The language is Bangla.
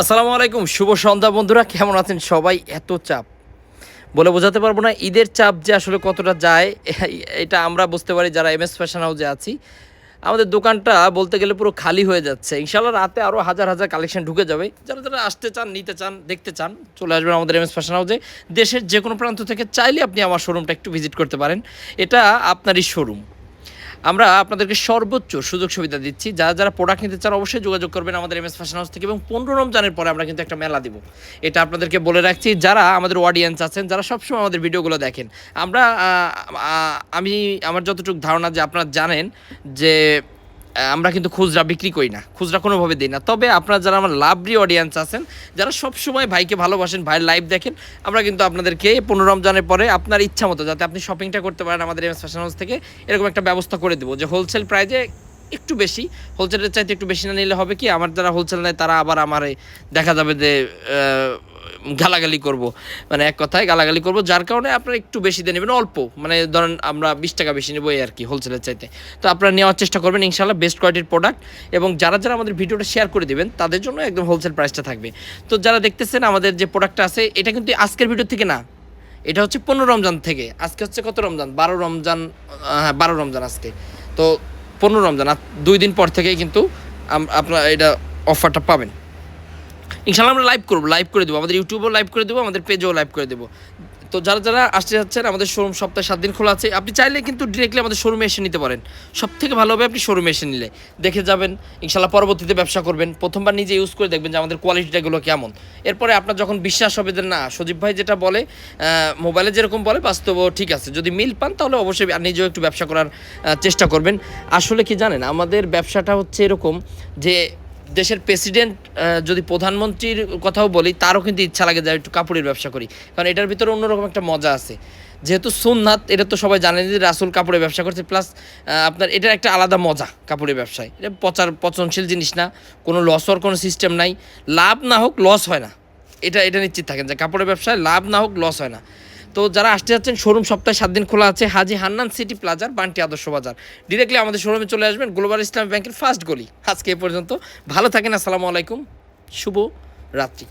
আসসালামু আলাইকুম, শুভ সন্ধ্যা বন্ধুরা, কেমন আছেন সবাই? এত চাপ। বলে বোঝাতে পারব না, ঈদের চাপ যে আসলে কতটা যায়, এটা আমরা বুঝতে পারি যারা এম এস ফ্যাশন হাউসে আছি। আমাদের দোকানটা বলতে গেলে পুরো খালি হয়ে যাচ্ছে। ইনশাল্লাহ রাতে আরও হাজার হাজার কালেকশন ঢুকে যাবে। যারা যারা আসতে চান, নিতে চান, দেখতে চান, চলে আসবেন আমাদের এম এস ফ্যাশন হাউসে দেশের যে কোনো প্রান্ত থেকে চাইলে আপনি আমার শোরুমটা একটু ভিজিট করতে পারেন। এটা আপনারই শোরুম আমরা আপনাদেরকে সর্বোচ্চ সুযোগ সুবিধা দিচ্ছি। যারা যারা প্রোডাক্ট নিতে চান অবশ্যই যোগাযোগ করবেন আমাদের এম এস ফ্যাশন হাউস থেকে এবং পনেরো রমজানের পরে আমরা কিন্তু একটা মেলা দিব। এটা আপনাদেরকে বলে রাখছি। যারা আমাদের অডিয়েন্স আছেন, যারা সবসময় আমাদের ভিডিওগুলো দেখেন, আমরা আমি, আমার যতটুকু ধারণা যে আপনারা জানেন যে আমরা কিন্তু খুচরা বিক্রি করি না, খুচরা কোনোভাবে দিই না। তবে আপনারা যারা আমার লাভরি অডিয়েন্স আছেন, যারা সবসময় ভাইকে ভালোবাসেন, ভাইয়ের লাইভ দেখেন, আমরা কিন্তু আপনাদেরকে পনেরো রমজানের পরে আপনার ইচ্ছা মতো যাতে আপনি শপিংটা করতে পারেন আমাদের এমএস ফ্যাশন হাউস থেকে, এরকম একটা ব্যবস্থা করে দেবো যে হোলসেল প্রাইজে একটু বেশি হোলসেলের চাইতে একটু বেশি না নিলে হবে কি? আমার যারা হোলসেল নেয়, তারা আবার আমার দেখা যাবে যে গালাগালি করব। মানে এক কথায় গালাগালি করব, যার কারণে আপনারা একটু বেশি দিয়ে নেবেন, অল্প। মানে ধরেন আমরা বিশ টাকা বেশি নেব এই আর কি হোলসেলের চাইতে। তো আপনারা নেওয়ার চেষ্টা করবেন ইনশাল্লাহ বেস্ট কোয়ালিটির প্রোডাক্ট এবং যারা যারা আমাদের ভিডিওটা শেয়ার করে দেবেন, তাদের জন্য একদম হোলসেল প্রাইসটা থাকবে। তো যারা দেখতেছেন আমাদের যে প্রোডাক্টটা আছে, এটা কিন্তু আজকের ভিডিও থেকে না, এটা হচ্ছে পনেরো রমজান থেকে। আজকে হচ্ছে কত রমজান? বারো রমজান হ্যাঁ বারো রমজান আজকে। তো পনেরো রমজান দুই দিন পর থেকেই কিন্তু আপনারা এটা অফারটা পাবেন। ইনশাল্লাহ আমরা লাইভ করব লাইভ করে দেবো। আমাদের ইউটিউবেও লাইভ করে দেবো, আমাদের পেজেও লাইভ করে দেবো। তো যারা যারা আসতে যাচ্ছেন, আমাদের শোরুম সপ্তাহে সাত দিন খোলা আছে। আপনি চাইলে কিন্তু ডিরেক্টলি আমাদের শোরুমে এসে নিতে পারেন। সব থেকে ভালো হবে আপনি শোরুমে এসে নিলে। দেখে যাবেন ইনশাল্লাহ পরবর্তীতে ব্যবসা করবেন। প্রথমবার নিজে ইউজ করে দেখবেন যে আমাদের কোয়ালিটিটাগুলো কেমন। এরপরে আপনার যখন বিশ্বাস হবে যে না, সজীব ভাই যেটা বলে মোবাইলে যেরকম বলে, বাস্তবও ঠিক আছে। যদি মিল পান, তাহলে অবশ্যই আর নিজেও একটু ব্যবসা করার চেষ্টা করবেন। আসলে কি জানেন, আমাদের ব্যবসাটা হচ্ছে এরকম যে দেশের প্রেসিডেন্ট যদি প্রধানমন্ত্রীর কথাও বলি, তারও কিন্তু ইচ্ছা লাগে যে একটু কাপড়ের ব্যবসা করি। কারণ এটার ভিতরে অন্যরকম একটা মজা আছে। যেহেতু সুন্নাত, এটা তো সবাই জানেন যে রাসুল কাপড়ের ব্যবসা করছে প্লাস আপনার এটার একটা আলাদা মজা কাপড়ের ব্যবসায়। এটা পচার পচনশীল জিনিস না, কোনো লস হওয়ার কোনো সিস্টেম নাই। লাভ না হোক লস হয় না। এটা এটা নিশ্চিত থাকেন যে কাপড়ের ব্যবসায় লাভ না হোক লস হয় না। তো যারা আসতে যাচ্ছেন শোরুম সপ্তাহে সাত দিন খোলা আছে হাজি হান্নান সিটি প্লাজার বান্টি আদর্শ বাজার। ডিরেক্টলি আমাদের শোরুমে চলে আসবেন গ্লোবাল ইসলাম ব্যাংকের ফার্স্ট গলি। আজকে এ পর্যন্ত। ভালো থাকেন, আসসালামু আলাইকুম। শুভ রাত্রি।